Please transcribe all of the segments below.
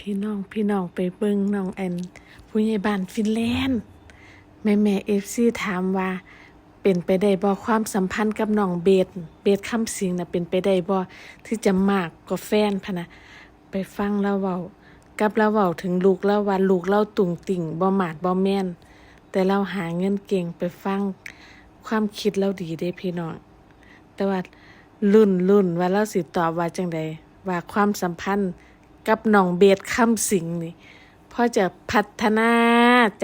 พี่น้องพี่น้องไปเบิ่งน้องแอนผู้ใหญ่บ้านฟินแลนด์แม่แม่เอฟซีถามว่าเป็นไปได้บ่ความสัมพันธ์กับน้องเบสเบสคำสิงน่ะเป็นไปได้บ่ที่จะมากกว่าแฟนพะนะไปฟังแล้วเว้ากับเราเว้าถึงลูกแล้วว่าลูกเราตุ่งติ่งบ่หมาดบ่แม่น แต่เราหาเงินเก่งไปฟังความคิดเราดีเด้พี่น้องแต่ว่ารุ่นรุ่นว่าเราสิตอบว่าจังใดว่าความสัมพันธ์ กับน้องเบสคำสิงนี่พ่อจะพัฒนา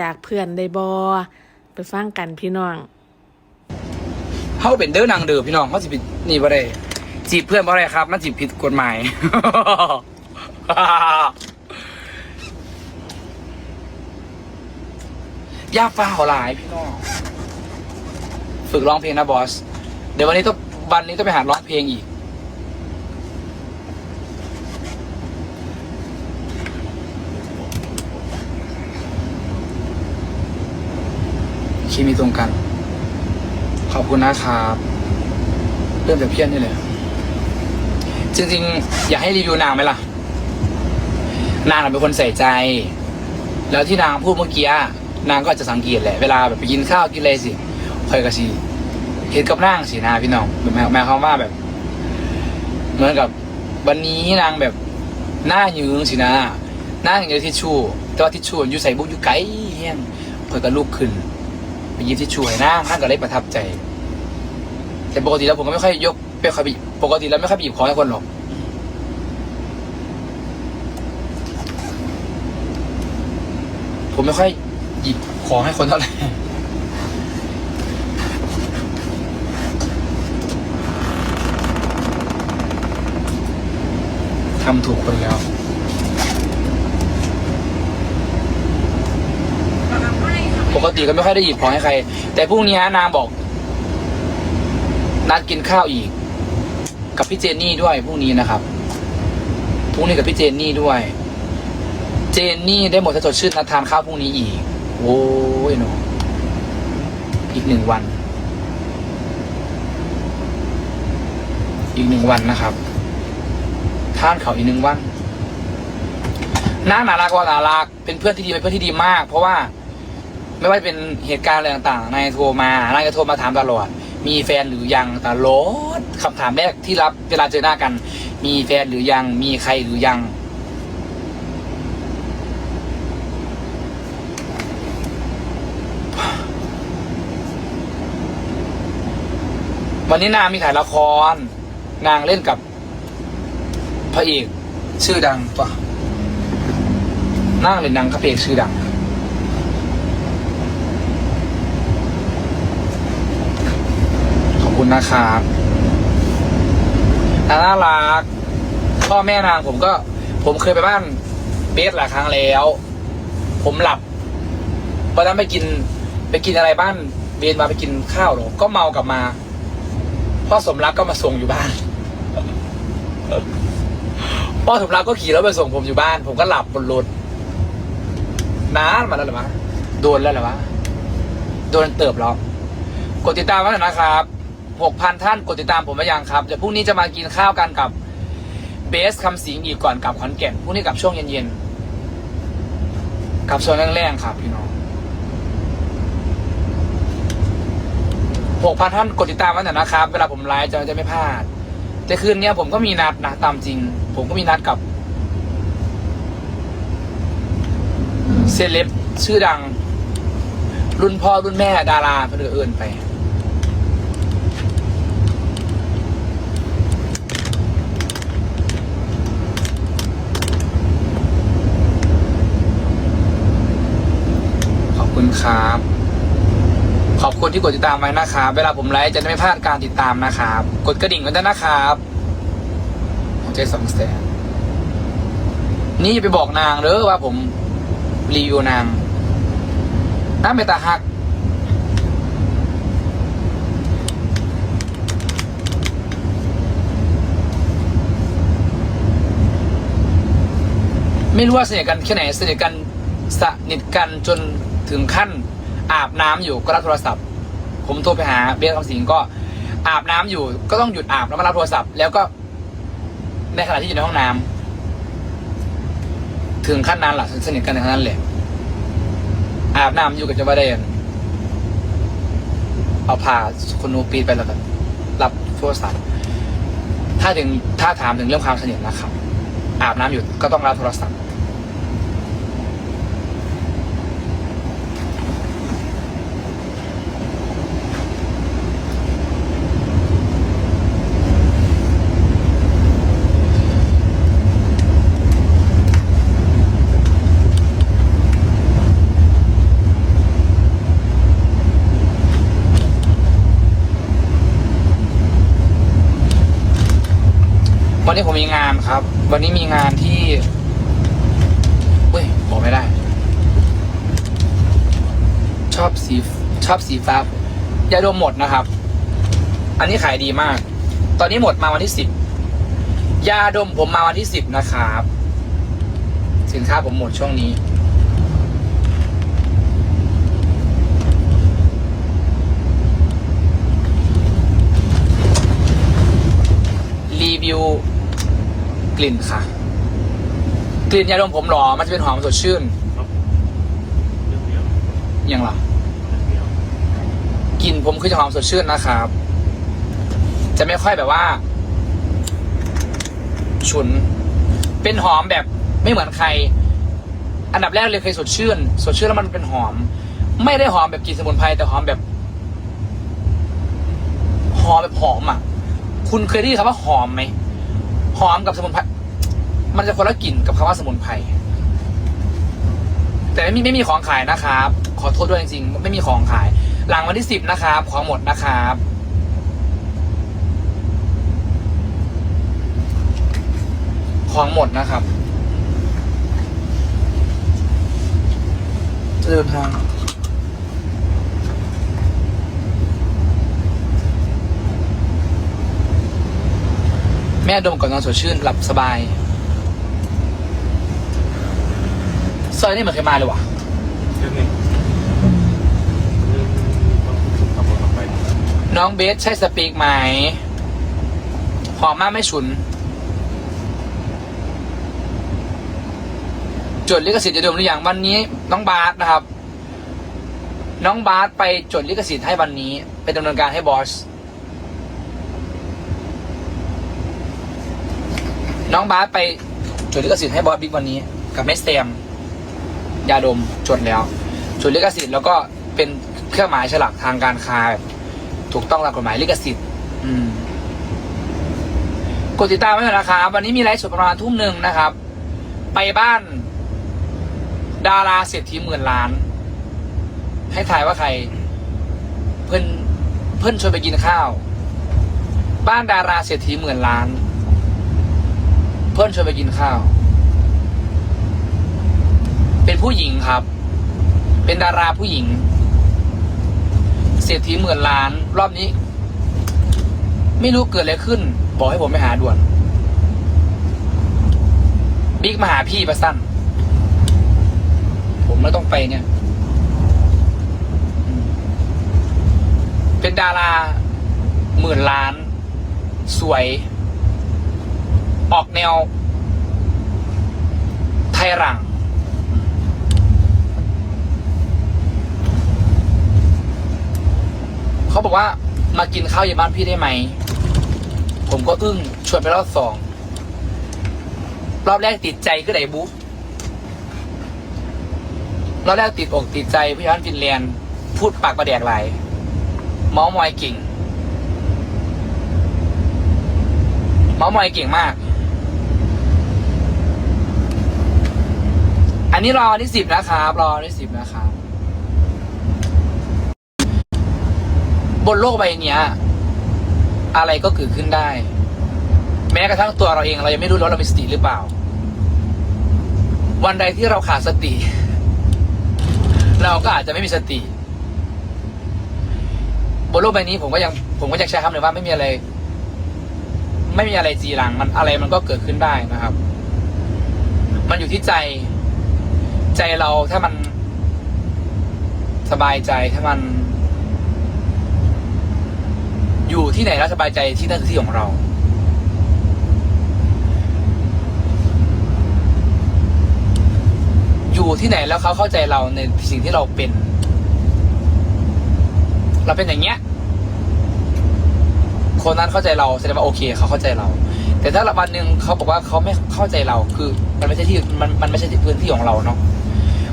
จากเพื่อนได้บอไปฟังกันพี่น้องเขาเป็นเด้อนางเด้อพี่น้องเขาสิผิดนี่บ่ได้จีบเพื่อนบ่ได้ครับ มันจีบผิดกฎหมาย ยากฟ้าหลายพี่น้องฝึกร้องเพลงนะบอส เดี๋ยววันนี้ต้องวันนี้ต้องไปหาร้องเพลงอีก เคมีตรงกัน ขอบคุณนะครับเริ่มจากเพี้ยนนี่เลย จริงๆ อยากให้รีวิวนางไหมล่ะ นางเป็นคนใส่ใจ แล้วที่นางพูดเมื่อกี้นางก็จะสังเกตแหละ เวลาแบบไปกินข้าวกินอะไรสิคอยกระชีเห็นกับนางสินะพี่น้องหมายหมายความว่าแบบ เหมือนกับวันนี้นางแบบหน้ายืงสินะหน้าอย่างเดียวทิชชู่แต่ว่าทิชชู่อยู่ใส่บุกอยู่ไกลเฮี้ยนคอยก็ลุกขึ้น ไปหยิบทิชชู่ให้นางนางก็เลยประทับใจ แต่ปกติแล้วผมก็ไม่ค่อยยกไม่ค่อยปปกติแล้วไม่ค่อยไปหยิบของให้คนหรอกผมไม่ค่อยหยิบของให้คนเท่าไหร่ทำถูกคนแล้ว กติก็ไม่ค่อยได้หยิบของให้ใคร แต่พรุ่งนี้นางบอก นัดกินข้าวอีก กับพี่เจนนี่ด้วยพรุ่งนี้นะครับพรุ่งนี้กับพี่เจนนี่ด้วย เจนนี่ได้หมดถ้าสดชื่นนัดทานข้าวพรุ่งนี้อีก โอ้ยหนูอีกหนึ่งวัน อีกหนึ่งวันนะครับทานเขาอีกหนึ่งวันน่าน่ารักว่านารักเป็นเพื่อนที่ดีเป็นเพื่อนที่ดีมาก เพราะว่า ไม่ว่าเป็นเหตุการณ์อะไรต่างๆนายโทรมานายก็โทรมาถามตลอด มีแฟนหรือยังตลอดคำถามแรกที่รับเวลาเจอหน้ากัน มีแฟนหรือยัง มีใครหรือยัง วันนี้นางมีถ่ายละคร นางเล่นกับพระเอกชื่อดังปะนางเล่นนางพระเอกชื่อดัง ขอบ คุณนะครับนางน่ารัก พ่อแม่นางผมก็ ผมเคยไปบ้านเบสหลายครั้งแล้ว ผมหลับวันนั้นไปกิน ไปกินอะไรบ้านเบสมาไปกินข้าวหรอก็เมากลับมา พ่อสมรักก็มาส่งอยู่บ้าน พ่อสมรักก็ขี่รถไปส่งผมอยู่บ้าน ผมก็หลับบนรถนานมาแล้วหรือวะโดนแล้วหรือวะโดนเติบแล้วกดติดตามไว้หน่อยนะครับ หกพันท่านกดติดตามผมมายังครับ เดี๋ยวพรุ่งนี้จะมากินข้าวกันกับเบสคำสิงอีกก่อนกลับขอนแก่นพรุ่งนี้กลับช่วงเย็นๆกลับช่วงแรงๆครับพี่น้องหกพันท่านกดติดตามไว้หน่อยนะครับ เวลาผมไลฟ์จะจะไม่พลาด แต่คืนนี้ผมก็มีนัดนะตามจริง ผมก็มีนัดกับเซเลบชื่อดัง รุ่นพ่อรุ่นแม่ดาราเพื่อนเอื่นไป ขอบคุณครับ ขอบคุณที่กดติดตามไว้นะครับ เวลาผมไลฟ์จะได้ไม่พลาดการติดตามนะครับ กดกระดิ่งไว้ด้วยนะครับหัวใจสองแสนนี่อย่าไปบอกนางเด้อว่าผมรีวิวนางน้าเมตาฮัก ไม่รู้ว่าสนิทกันแค่ไหนสนิทกันสนิทกันจน ถึงขั้นอาบน้ำอยู่ก็รับโทรศัพท์ ผมโทรไปหาเบสคำสิงก็อาบน้ำอยู่ ก็ต้องหยุดอาบแล้วมารับโทรศัพท์ แล้วก็ในขณะที่อยู่ในห้องน้ำถึงขั้นนั้นหล่ะสนิทกันขั้นนั้นเลยอาบน้ำอยู่กับเจะว่าได้อันเอาผ่าคนนูปีไปแล้วกันรับโทรศัพท์ถ้าถึงถ้าถามถึงเรื่องความสนิทนะครับ อาบน้ำอยู่ก็ต้องรับโทรศัพท์ วันนี้ผมมีงานครับ วันนี้มีงานที่เฮ้ยบอกไม่ได้ ชอบสีชอบสีฟ้ายาดมหมดนะครับ อันนี้ขายดีมาก ตอนนี้หมดมาวันที่สิบยาดมผมมาวันที่สิบนะครับ สินค้าผมหมดช่วงนี้รีวิว กลิ่นค่ะ กลิ่นยาดมผมหรอ มันจะเป็นหอมสดชื่นเรื่องเดียวอย่างหรอเรื่องเดียวกลิ่นผมคือจะหอมสดชื่นนะครับ จะไม่ค่อยแบบว่า ฉุน เป็นหอมแบบไม่เหมือนใคร อันดับแรกเลยเคยสดชื่น สดชื่นแล้วมันเป็นหอม ไม่ได้หอมแบบกลิ่นสมุนไพรแต่หอมแบบ หอมแบบหอมอะ คุณเคยได้ยินคำว่าหอมไหม หอมกับสมุนไพรมันจะคนละกลิ่นกับคำว่าสมุนไพรแต่ไม่มีไม่มีของขายนะครับ ขอโทษด้วยจริงๆไม่มีของขาย หลังวันที่สิบนะครับ ของหมดนะครับของหมดนะครับเดินทาง ม่ดมก่อนนอนสดชื่นหลับสบายซอยนี่เหมือนเคยมาเลยว่ะน้องน้องเบสใช่สปีกไหมหอมมากไม่ฉุน จดลิขสิทธิ์จะดมหรือยังวันนี้ น้องบาสนะครับ น้องบาสไปจดลิขสิทธิ์ให้วันนี้ไปดำเนินการให้บอส น้องบาสไปจดลิขสิทธิ์ให้บอสบิ๊กวันนี้ กับแมสเตมยาดมจดแล้วจดลิขสิทธิ์แล้วก็เป็นเครื่องหมายฉลากทางการค้าถูกต้องตามกฎหมายลิขสิทธิ์อืมกดติดตามไว้หน่อยนะครับวันนี้มีไลฟ์สดประมาณทุ่มหนึ่งนะครับ ไปบ้าน ดาราเศรษฐีหมื่นล้าน ให้ทายว่าใคร เพื่อนเพื่อนชวนไปกินข้าว บ้านดาราเศรษฐีหมื่นล้าน เพื่อนชวนไปกินข้าว เป็นผู้หญิงครับ เป็นดาราผู้หญิง เศรษฐีหมื่นล้าน รอบนี้ ไม่รู้เกิดอะไรขึ้น บอกให้ผมไปหาด่วน บิ๊กมาหาพี่ประสั้น ผมไม่ต้องไปเนี่ย เป็นดาราหมื่นล้าน สวย ออกแนว ไทยรัง เขาบอกว่ามากินข้าวเย็นบ้านพี่ได้ไหม ผมก็อึ้งชวนไปรอบสอง รอบแรกติดใจก็ไหนบุ๊รอบแรกติดอกติดใจพี่ฮันฟินแลนด์พูดปากประแดกไหลเมาส์มอยเก่งเมาส์มอยเก่งมาก อันนี้รอวันที่สิบนะครับรอวันที่สิบนะครับบนโลกใบเนี้ย อะไรก็เกิดขึ้นได้ แม้กระทั่งตัวเราเองเรายังไม่รู้ว่าเรามีสติหรือเปล่า วันใดที่เราขาดสติ เราก็อาจจะไม่มีสติ บนโลกใบนี้ผมก็ยังผมก็ยังใช้คำเลยว่าไม่มีอะไร ไม่มีอะไรจีรังมันอะไรมันก็เกิดขึ้นได้นะครับ มันอยู่ที่ใจ ใจเราถ้ามัน สบายใจถ้ามัน อยู่ที่ไหนแล้วสบายใจที่นั่นคือที่ของเราผที่ไหนแล้วเขาเข้าใจเราในสิ่งที่เราเป็น เราเป็นอย่างเงี้ยคนนั้นเข้าใจเราแสดงว่าโอเคเขาเข้าใจเรา แต่ถ้าวันหนึ่งเขาบอกว่าเขาไม่เข้าใจเราคือ มันไม่ใช่ที่มันมันไม่ใช่พื้นที่ของเราเนาะ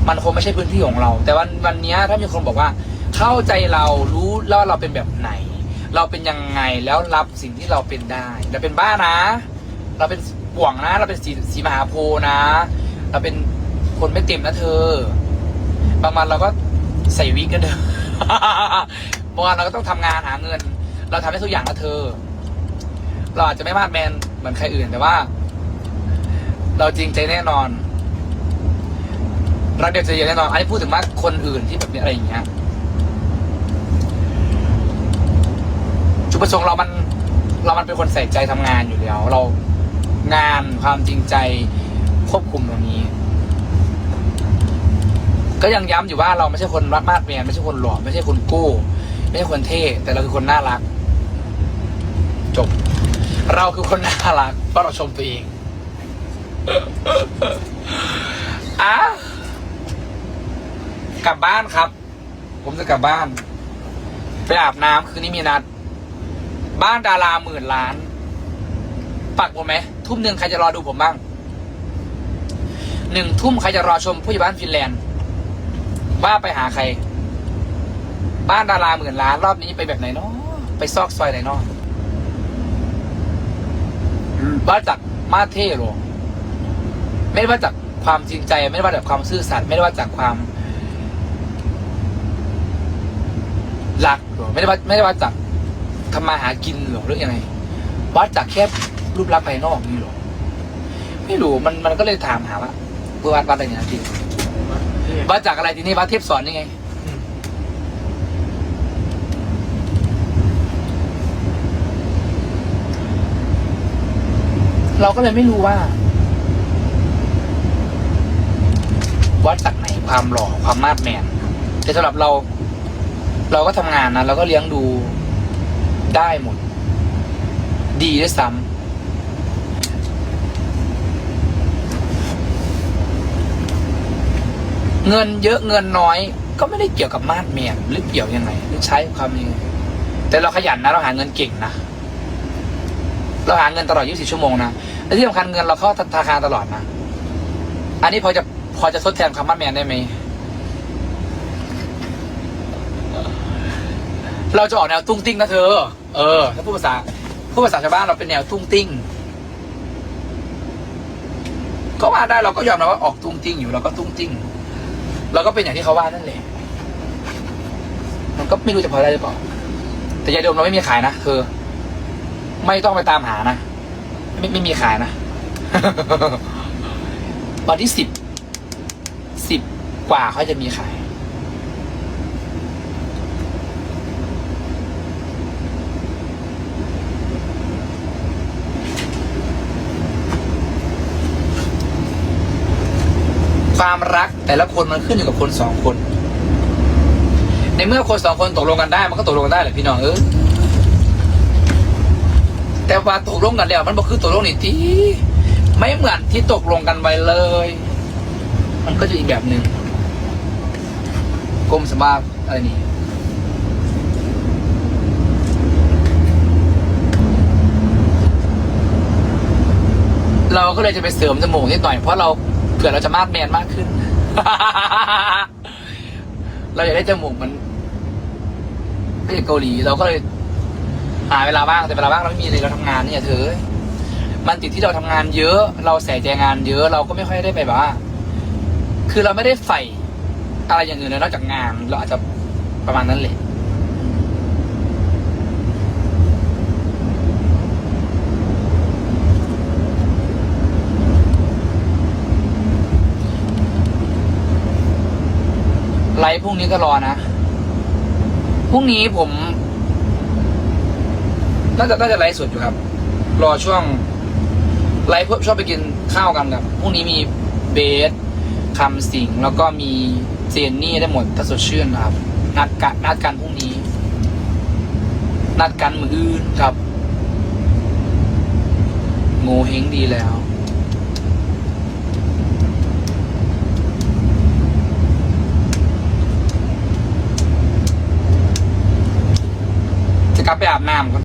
มันคงไม่ใช่พื้นที่ของเรา แต่วันวันนี้ถ้ามีคนบอกว่า เข้าใจเรารู้แล้วเราเป็นแบบไหน เราเป็นยังไงแล้วรับสิ่งที่เราเป็นได้เราเป็นบ้านะ เราเป็นห่วงนะ เราเป็นสีสีมหาโพนะ เราเป็นคนไม่เต็มนะเธอ บางวันเราก็ใส่วิกกันเถอะบางวันเราก็ต้องทำงานหาเงิน เราทำได้ทุกอย่างนะเธอ เราอาจจะไม่มาดแมนเหมือนใครอื่นแต่ว่า เราจริงใจแน่นอน รักเดียวใจเดียวแน่นอนอันนี้พูดถึงว่าคนอื่นที่แบบนี้อะไรอย่างเงี้ยจุดประสงค์เรามัน เรามันเป็นคนใส่ใจทำงานอยู่แล้ว เรางานความจริงใจควบคุมตรงนี้ ก็ยังย้ำอยู่ว่าเราไม่ใช่คนรัดมาดแมนไม่ใช่คนหล่อไม่ใช่คนกู้ ไม่ใช่คนเท่แต่เราคือคนน่ารัก จบ เราคือคนน่ารักเพราะเราชมตัวเองอะ กลับบ้านครับ ผมจะกลับบ้าน ไปอาบน้ำคืนนี้มีนัด บ้านดาราหมื่นล้าน ปักผมไหม ทุ่มหนึ่งใครจะรอดูผมบ้าง หนึ่งทุ่มใครจะรอชมผู้ใหญ่บ้านฟินแลนด์ ว่าไปหาใคร บ้านดาราหมื่นล้าน รอบนี้ไปแบบไหนเนาะไปซอกซอยไหนเนาะว่าจากมาเท่หรอไม่ได้ว่าจากความจริงใจ ไม่ได้ว่าจากความซื่อสัตย์ไม่ได้ว่าจากความ รักหรอไม่ได้ว่าไม่ได้ว่าจากทำมาหากินหรอหรือยังไงวัดจากแค่รูปลักษณ์ภายนอกนี่หรอไม่รู้มันมันก็เลยถามหาว่าเพื่อวัดวัดอะไรเนี่ยจริงวัดจากอะไรทีนี้วัดเทพสอนยังไงเราก็เลยไม่รู้ว่า วัดจากไหนความหล่อความมาดแมนแต่สำหรับเรา เราก็ทำงานนะเราก็เลี้ยงดูได้หมด ดีด้วยซ้ำเงินเยอะเงินน้อย ก็ไม่ได้เกี่ยวกับมาดแมนหรือเกี่ยวยังไงหรือใช้ความยังไงแต่เราขยันนะเราหาเงินเก่งนะเราหาเงินตลอด 24 ชั่วโมงนะและที่สำคัญเงินเราเข้าธนาคารตลอดนะ อันนี้พอจะพอจะทดแทนคำว่าแมนได้ไหม เราจะออกแนวตุ้งติ้งนะเธอ เออ ถ้าพูดภาษาพูดภาษาชาวบ้านเราเป็นแนวตุ้งติ้ง ก็ว่าได้เราก็ยอมรับว่าออกตุ้งติ้งอยู่เราก็ตุ้งติ้งเราก็เป็นอย่างที่เขาว่านั่นแหละมันก็ไม่รู้จะพอได้หรือเปล่า แต่ยาดมเราไม่มีขายนะเธอไม่ต้องไปตามหานะ ไม่ไม่มีขายนะ วันที่สิบสิบกว่าเขาจะมีขาย ความรักแต่ละคนมันขึ้นอยู่กับคนสองคน ในเมื่อคนสองคนตกลงกันได้ มันก็ตกลงกันได้แหละพี่น้องเออแต่ว่าตกลงกันแล้วมันบอกคือตกลงนี่ทีไม่เหมือนที่ตกลงกันไว้เลย มันก็จะอีกแบบหนึ่งกรมสภาพอะไรนี่ เราก็เลยจะไปเสริมจมูกนิดหน่อยเพราะเราเผื่อเราจะมาดแมนมากขึ้น เราอยากได้จมูกมันไม่ใช่เกาหลี เราก็เลยหาเวลาบ้างแต่เวลาบ้างเราไม่มีเลยเราทำงานเนี่ยเธอ มันติดที่เราทำงานเยอะ เราใส่ใจงานเยอะเราก็ไม่ค่อยได้ไปแบบว่า คือเราไม่ได้ใฝ่อะไรอย่างอื่นเลยนอกจากงาน เราอาจจะประมาณนั้นแหละ ไลฟ์พรุ่งนี้ก็รอนะพรุ่งนี้ผมน่าจะน่าจะไลฟ์สดอยู่ครับ รอช่วงไลฟ์เพื่อชอบไปกินข้าวกันครับพรุ่งนี้มีเบสคำสิงแล้วก็มีเจนนี่ได้หมดถ้าสดชื่นนะครับ นัดกันนัดกันพรุ่งนี้ นัดกันมืออื่นครับโงเฮงดีแล้ว ลับไปอาบน้ำก่อน